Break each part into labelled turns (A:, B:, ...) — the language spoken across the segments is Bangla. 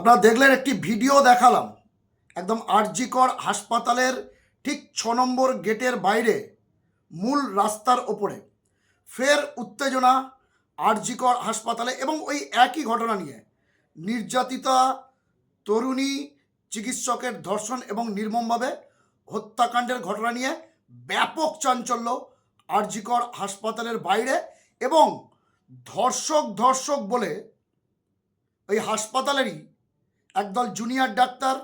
A: আপনারা দেখলেন একটি ভিডিও দেখালাম। একদম আরজিকর হাসপাতালের ঠিক ছ নম্বর গেটের বাইরে, মূল রাস্তার ওপরে। ফের উত্তেজনা আরজিকর হাসপাতালে এবং ওই একই ঘটনা নিয়ে। নির্যাতিতা তরুণী চিকিৎসকের ধর্ষণ এবং নির্মমভাবে হত্যাকাণ্ডের ঘটনা নিয়ে ব্যাপক চাঞ্চল্য আরজিকর হাসপাতালের বাইরে এবং ধর্ষক ধর্ষক বলে ওই হাসপাতালেরই একদল জুনিয়র ডাক্তার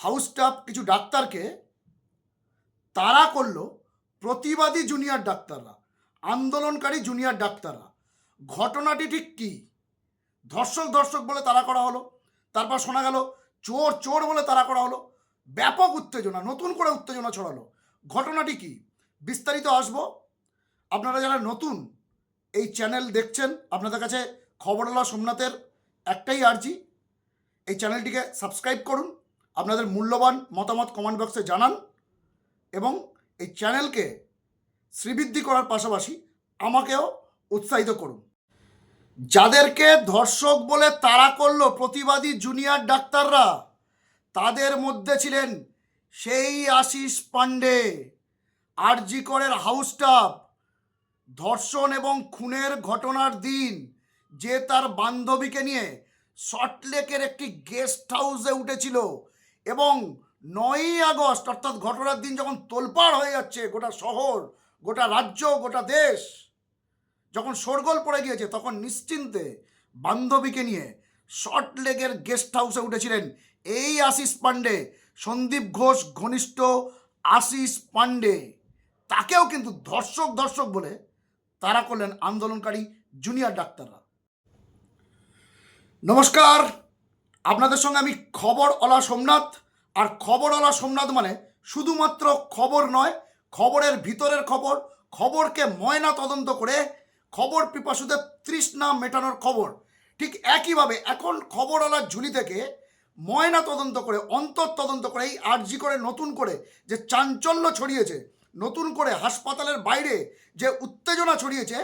A: হাউস স্টাফ কিছু ডাক্তারকে তারা করল প্রতিবাদী জুনিয়র ডাক্তাররা, আন্দোলনকারী জুনিয়র ডাক্তাররা। ঘটনাটি ঠিক কী? ধর্ষক ধর্ষক বলে তারা করা হলো, তারপর শোনা গেল চোর চোর বলে তারা করা হলো, ব্যাপক উত্তেজনা, নতুন করে উত্তেজনা ছড়ালো। ঘটনাটি কি? বিস্তারিত আসব। আপনারা যারা নতুন এই চ্যানেল দেখছেন, আপনাদের কাছে খবরওয়ালা সোমনাথের একটাই আর্জি এই চ্যানেলটিকে সাবস্ক্রাইব করুন, আপনাদের মূল্যবান মতামত কমেন্ট বক্সে জানান এবং এই চ্যানেলকে শ্রীবৃদ্ধি করার পাশাপাশি আমাকেও উৎসাহিত করুন। যাদেরকে ধর্ষক বলে তাড়া করল প্রতিবাদী জুনিয়র ডাক্তাররা, তাদের মধ্যে ছিলেন সেই আশিস পাণ্ডে, আরজি করের হাউস স্টাফ ধর্ষণ এবং খুনের ঘটনার দিন, যে তার বান্ধবীকে নিয়ে সল্টলেকের একটি গেস্ট হাউসে উঠেছিল এবং নয়ই আগস্ট, অর্থাৎ ঘটনার দিন যখন তোলপাড় হয়ে যাচ্ছে গোটা শহর, গোটা রাজ্য, গোটা দেশ, যখন শোরগোল পড়ে গিয়েছে, তখন নিশ্চিন্তে বান্ধবীকে নিয়ে শর্ট লেগের গেস্ট হাউসে উঠেছিলেন এই আশিস পাণ্ডে, সন্দীপ ঘোষ, ঘনিষ্ঠ আশিস পাণ্ডে। তাকেও কিন্তু ধর্ষক ধর্ষক বলে তারা করলেন আন্দোলনকারী জুনিয়র ডাক্তাররা। নমস্কার। আপনাদের সঙ্গে আমি খবর অলা সোমনাথ। আর খবর অলা সোমনাথ মানে শুধুমাত্র খবর নয়, খবরের ভিতরের খবর, খবরকে ময়না তদন্ত করে খবর পিপাসুদের তৃষ্ণা মেটানোর খবর। ঠিক একইভাবে এখন খবরওয়ালার ঝুলি থেকে ময়না তদন্ত করে, অন্তর তদন্ত করে, এই আরজি করে নতুন করে যে চাঞ্চল্য ছড়িয়েছে, নতুন করে হাসপাতালের বাইরে যে উত্তেজনা ছড়িয়েছে,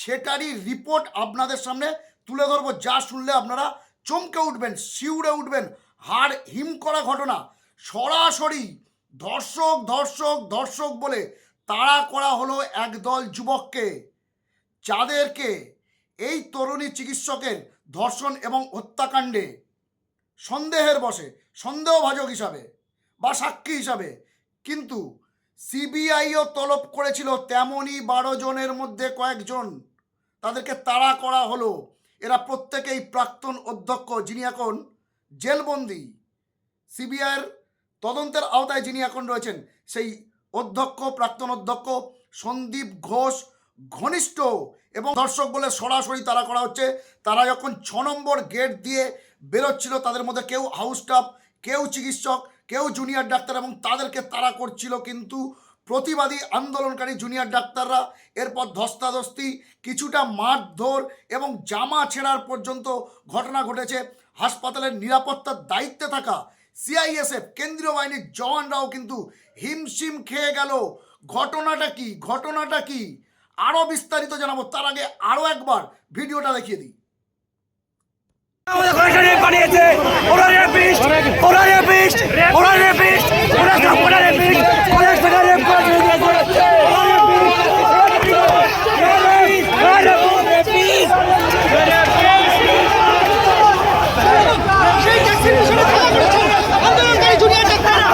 A: সেটারই রিপোর্ট আপনাদের সামনে তুলে ধরবো, যা শুনলে আপনারা চমকে উঠবেন, শিউরে উঠবেন। হাড় হিম করা ঘটনা, সরাসরি ধর্ষক ধর্ষক ধর্ষক বলে তাড়া করা হলো একদল যুবককে। যাদেরকে এই তরুণী চিকিৎসকের ধর্ষণ এবং হত্যাকাণ্ডে সন্দেহের বসে, সন্দেহভাজক হিসাবে বা সাক্ষী হিসাবে। কিন্তু সিবিআইও তলব করেছিল তেমনই বারো জনের মধ্যে কয়েকজন। তাদেরকে তাড়া করা হলো এরা প্রত্যেকেই প্রাক্তন অধ্যক্ষ যিনি এখন জেলবন্দি। সিবিআইয়ের তদন্তের আওতায় যিনি এখন রয়েছেন, সেই অধ্যক্ষ, প্রাক্তন অধ্যক্ষ সন্দীপ ঘোষ ঘনিষ্ঠ এবং দর্শক বলে সরাসরি তারা করা হচ্ছে। তারা যখন ছ নম্বর গেট দিয়ে বেরোচ্ছিল। তাদের মধ্যে কেউ হাউস স্টাফ কেউ চিকিৎসক, কেউ জুনিয়র ডাক্তার এবং তাদেরকে তারা করছিল। কিন্তু প্রতিবাদী আন্দোলনকারী জুনিয়র ডাক্তাররা এরপর ধস্তাধস্তি, কিছুটা মারধর এবং জামা ছেঁড়ার পর্যন্ত ঘটনা ঘটেছে। হাসপাতালের নিরাপত্তার দায়িত্বে থাকা সিআইএসএফ কেন্দ্রীয় বাহিনীর জওয়ানরাও কিন্তু হিমশিম খেয়ে গেল। ঘটনাটা কি? ঘটনাটা কি? আরও বিস্তারিত জানাব। তার আগে আরও একবার ভিডিওটা দেখিয়ে দিই।
B: রেপ বানিয়েছে ওরা রেপিস্ট ওরা রেপিস্ট ওরা রেপিস্ট ওরা ওরা কলেজ থেকে রেপ করে দিয়ে দিয়েছে ওরা রেপিস্ট ওরা রেপিস্ট
C: সেই ট্যাক্সি মিশনে ধাওয়া করেছে আন্দোলনকারী জুনিয়র ডাক্তাররা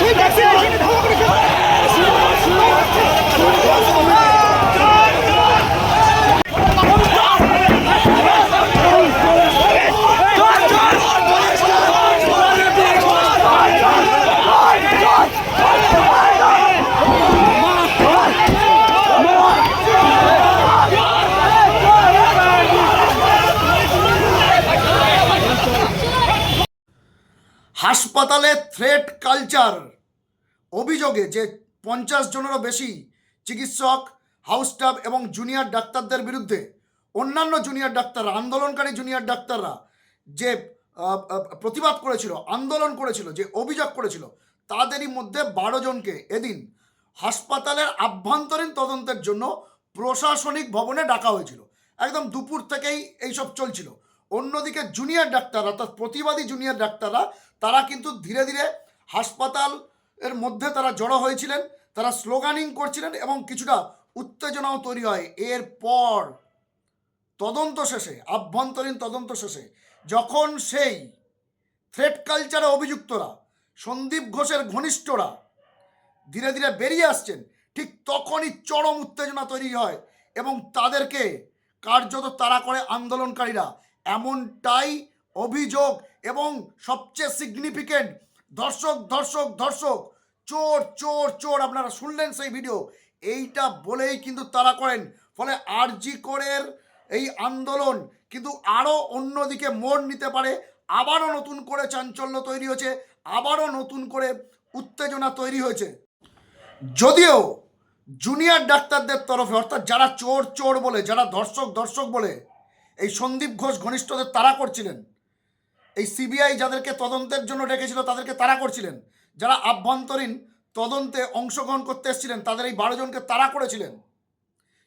C: সেই ট্যাক্সি মিশনে ধাওয়া করেছে
A: হাসপাতালে থ্রেট কালচার অভিযোগে যে পঞ্চাশ জনেরও বেশি চিকিৎসক হাউস স্টাফ এবং জুনিয়র ডাক্তারদের বিরুদ্ধে, অন্যান্য জুনিয়র ডাক্তাররা, আন্দোলনকারী জুনিয়র ডাক্তাররা যে প্রতিবাদ করেছিল, আন্দোলন করেছিল, যে অভিযোগ করেছিল, তাদেরই মধ্যে বারো জনকে এদিন হাসপাতালের আভ্যন্তরীণ তদন্তের জন্য প্রশাসনিক ভবনে ডাকা হয়েছিল। একদম দুপুর থেকেই এইসব চলছিল। অন্যদিকে জুনিয়র ডাক্তার অর্থাৎ প্রতিবাদী জুনিয়র ডাক্তাররা তারা কিন্তু ধীরে ধীরে হাসপাতাল এর মধ্যে তারা জড়ো হয়েছিলেন, তারা স্লোগানিং করছিলেন এবং কিছুটা উত্তেজনাও তৈরি হয়। এরপর তদন্ত শেষে, আভ্যন্তরীণ তদন্ত শেষে, যখন সেই থ্রেড কালচারে অভিযুক্তরা, সন্দীপ ঘোষের ঘনিষ্ঠরা ধীরে ধীরে বেরিয়ে আসছেন, ঠিক তখনই চরম উত্তেজনা তৈরি হয় এবং তাদেরকে কার্যত তারা করে আন্দোলনকারীরা এমনটাই অভিযোগ এবং সবচেয়ে সিগনিফিকেন্ট ধর্ষক ধর্ষক ধর্ষক, চোর চোর চোর, আপনারা শুনলেন সেই ভিডিও এইটা বলেই কিন্তু তারা করেন। ফলে আরজি করের এই আন্দোলন কিন্তু আরও অন্যদিকে মোড় নিতে পারে। আবারও নতুন করে চাঞ্চল্য তৈরি হয়েছে। আবারও নতুন করে উত্তেজনা তৈরি হয়েছে। যদিও জুনিয়র ডাক্তারদের তরফে, অর্থাৎ যারা চোর চোর বলে, যারা ধর্ষক ধর্ষক বলে এই সন্দীপ ঘোষ ঘনিষ্ঠদের তারা করছিলেন। এই সিবিআই যাদেরকে তদন্তের জন্য ডেকেছিল, তাদেরকে তারা করছিলেন। যারা আভ্যন্তরীণ তদন্তে অংশগ্রহণ করতে এসেছিলেন, তাদের এই বারো জনকে তারা করেছিলেন।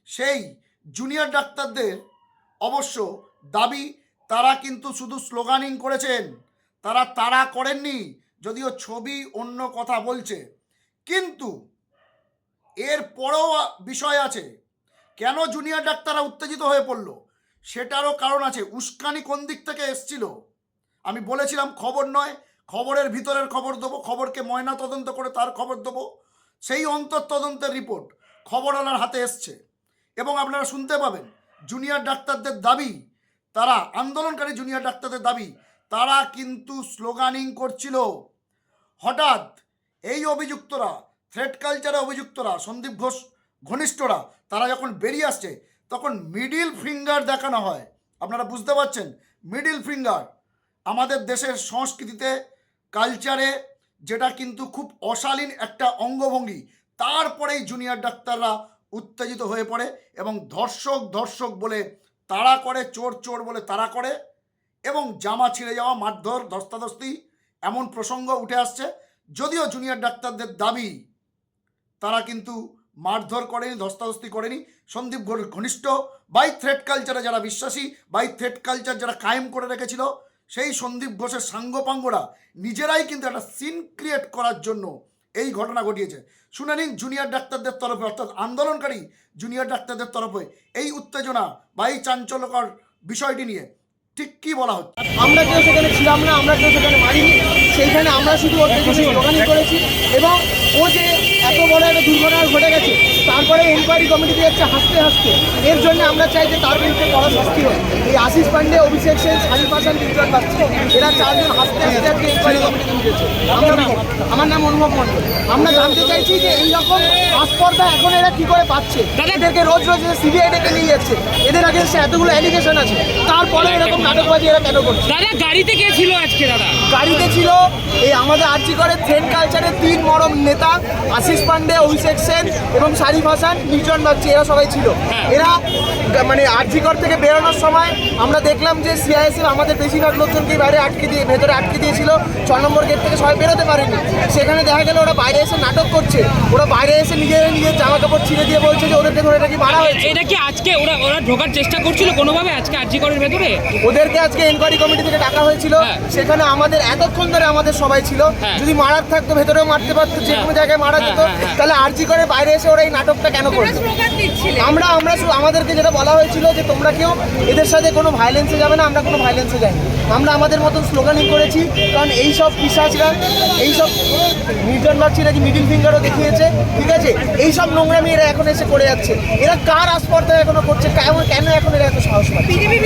A: সেই জুনিয়র ডাক্তারদের অবশ্য দাবি, তারা কিন্তু শুধু স্লোগানিং করেছেন, তারা তারা করেননি, যদিও ছবি অন্য কথা বলছে। কিন্তু এর পরেও বিষয় আছে, কেন জুনিয়র ডাক্তাররা উত্তেজিত হয়ে পড়ল? সেটারও কারণ আছে। উস্কানি কোন দিক থেকে এসছিল? আমি বলেছিলাম খবর নয়, খবরের ভিতরের খবর দেবো, খবরকে ময়না তদন্ত করে তার খবর দেবো। সেই অন্তর তদন্তের রিপোর্ট খবরওয়ালার হাতে এসছে। এবং আপনারা শুনতে পাবেন জুনিয়র ডাক্তারদের দাবি, তারা আন্দোলনকারী জুনিয়র ডাক্তারদের দাবি, তারা কিন্তু স্লোগানিং করছিল। হঠাৎ এই অভিযুক্তরা থ্রেড কালচারে অভিযুক্তরা, সন্দীপ ঘোষ, ঘনিষ্ঠরা, তারা যখন বেরিয়ে আসছে তখন মিডিল ফিঙ্গার দেখানো হয়। আপনারা বুঝতে পারছেন? মিডিল ফিঙ্গার আমাদের দেশের সংস্কৃতিতে কালচারে যেটা কিন্তু খুব অশালীন একটা অঙ্গভঙ্গি, তারপরেই জুনিয়র ডাক্তাররা উত্তেজিত হয়ে পড়ে এবং ধর্ষক ধর্ষক বলে তাড়া করে, চোর চোর বলে তাড়া করে এবং জামা ছিঁড়ে যাওয়া, মারধর, ধস্তাধস্তি এমন প্রসঙ্গ উঠে আসছে। যদিও জুনিয়র ডাক্তারদের দাবি, তারা কিন্তু মারধর করেনি, ধস্তাধস্তি করেনি। সন্দীপ ঘনিষ্ঠ বাই থ্রেড কালচারে যারা বিশ্বাসী বাই থ্রেড কালচার যারা কায়েম করে রেখেছিল, সেই সন্দীপ ঘোষের সাঙ্গপাঙ্গরা নিজেরাই কিন্তু একটা সিন ক্রিয়েট করার জন্য এই ঘটনা ঘটিয়েছে। শুনে নিন জুনিয়র ডাক্তারদের তরফে, অর্থাৎ আন্দোলনকারী জুনিয়র ডাক্তারদের তরফে এই উত্তেজনা বা এই চাঞ্চল্যকর বিষয়টি নিয়ে ঠিক কী বলা হচ্ছে?
C: আমরা কেউ সেখানে ছিলাম না, আমরা কেউ সেখানে মারিনি, সেইখানে আমরা শুধু স্লোগানি করেছি। এবং ও যে এত বড় একটা দুর্ঘটনা ঘটে গেছে। তারপরে এনকোয়ারি কমিটিতে যাচ্ছে হাসতে হাসতে। এর জন্য আমরা চাই যে তার বিরুদ্ধে বড় শাস্তি হয় এই আশিস পান্ডে অভিষেক সেন সারিফ হাসান বিক্রম পাচ্ছে এরা চারজন হাসতে হাসতে আজকে এনকোয়ারি কমিটিতে উঠেছে আমার নাম? আমার নাম অনুভব মণ্ডল। আমরা জানতে চাইছি যে এই রকম আস্পর্ধা এখন এরা কি করে পাচ্ছে? এদেরকে রোজ রোজ সিবিআই ডেকে নিয়ে যাচ্ছে। এদের আগে এতগুলো অ্যালিগেশন আছে। তারপরে এরকম নাটকবাজি এরা কেন করছে?
D: দাদা গাড়িতে কে ছিল আজকে দাদা?
C: গাড়িতে ছিল এই আমাদের আর্জি করে ট্রেন কালচারের তিন মরম নেতা আশিস পান্ডে অভিষেক সেন এবং শারিফ হাসান নির্জন বাগচি এরা সবাই ছিল। এরা গা- মানে আর্জিকর থেকে বেরোনোর সময় আমরা দেখলাম যে সিআইএসএফ আমাদের বেশিরভাগ লোকজনকে বাইরে আটকে দিয়ে ভেতরে আটকে দিয়েছিল। ছ নম্বর গেট থেকে সবাই বেরোতে পারেনি। সেখানে দেখা গেল ওরা বাইরে এসে নাটক করছে। ওরা বাইরে এসে নিজের নিজের জামা কাপড় ছিঁড়ে দিয়ে বলছে যে ওদেরকে ধরে নাকি মারা হয়েছে।
D: এটা কি আজকে ওরা ওরা ঢোকার চেষ্টা করছিল কোনোভাবে আজকে আরজি করের ভেতরে?
C: ওদেরকে আজকে এনকোয়ারি কমিটি থেকে ডাকা হয়েছিল।
D: হ্যাঁ।
C: সেখানে আমাদের এতক্ষণ ধরে আমাদের সবাই ছিল।
D: হ্যাঁ।
C: যদি মারার থাকতো ভেতরেও মারতে পারতো যে কোনো জায়গায় মারা যেত।
D: হ্যাঁ।
C: তাহলে আরজি করে বাইরে এসে ওরা এই নাটকটা কেন করবে? আমরা আমরা আমাদেরকে যেটা বলা হয়েছিল যে তোমরা কেউ এদের সাথে কোনো ভায়োলেন্সে যাবে না আমরা কোনো ভায়োলেন্সে যাই আমরা আমাদের মতন স্লোগানিং করেছি কারণ এই সব পিসাচরা এই সব নির্জন বাচ্চি নাকি মিডিল ফিঙ্গারও দেখিয়েছে ঠিক আছে? এই সব নোংরামি এরা এখন এসে করে যাচ্ছে। এরা কার আস্পর্ধা এখনও করছে? কেমন কেন এখন এরা এত সাহস পাচ্ছে?
E: বিজেপি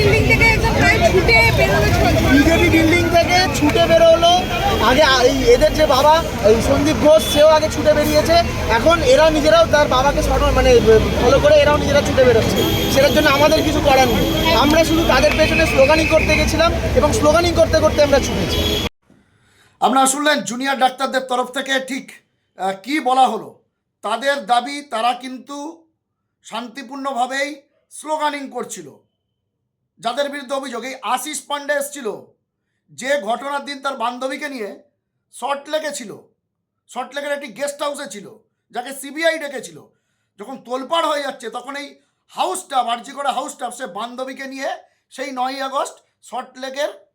E: বিল্ডিং থেকে ছুটে
C: বেরোলো আগে এই এদের যে বাবা, এই সন্দীপ ঘোষ, সেও আগে ছুটে বেরিয়েছে। এখন এরা নিজেরাও তার বাবাকে স্মরণ মানে ফলো করে এরাও নিজেরা ছুটে বেরোচ্ছে। সেটার জন্য আমাদের কিছু করার নেই। আমরা শুধু তাদের পেছনে স্লোগানিং করতে গেছিলাম এবং স্লোগানিং করতে করতে আমরা ছুটেছি।
A: আপনারা শুনলেন জুনিয়র ডাক্তারদের তরফ থেকে ঠিক কি বলা হলো? তাদের দাবি, তারা কিন্তু শান্তিপূর্ণভাবেই স্লোগানিং করছিল। যাদের বিরুদ্ধে অভিযোগ, এই আশিস পান্ডে এসছিল। যে ঘটনার দিন তার বান্ধবীকে নিয়ে সল্টলেকে ছিল। সল্টলেকের একটি গেস্ট হাউসে ছিল, যাকে সিবিআই ডেকেছিল। যখন তোলপাড় হয়ে যাচ্ছে, তখন এই হাউস স্টাফ আর্জি করে হাউস সে বান্ধবীকে নিয়ে সেই নয়ই আগস্ট সল্ট লেকের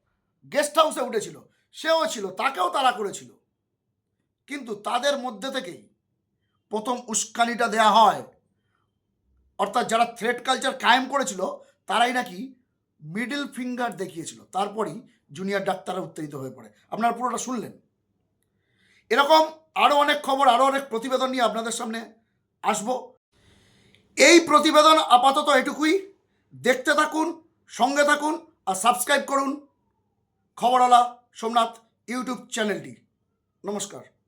A: গেস্ট হাউসে উঠেছিল। সেও ছিল, তাকেও তারা করেছিল। কিন্তু তাদের মধ্যে থেকেই প্রথম উস্কানিটা দেয়া হয়। অর্থাৎ যারা থ্রেড কালচার কায়েম করেছিল, তারাই নাকি মিডল ফিঙ্গার দেখিয়েছিল। তারপরই জুনিয়র ডাক্তাররা উত্তেজিত হয়ে পড়ে। আপনারা পুরোটা শুনলেন। এরকম আরও অনেক খবর আরও অনেক প্রতিবেদন নিয়ে আপনাদের সামনে আসব। এই প্রতিবেদন আপাতত এটুকুই। দেখতে থাকুন, সঙ্গে থাকুন, আর সাবস্ক্রাইব করুন। খবরওয়ালা সোমনাথ ইউটিউব চ্যানেলটি। নমস্কার।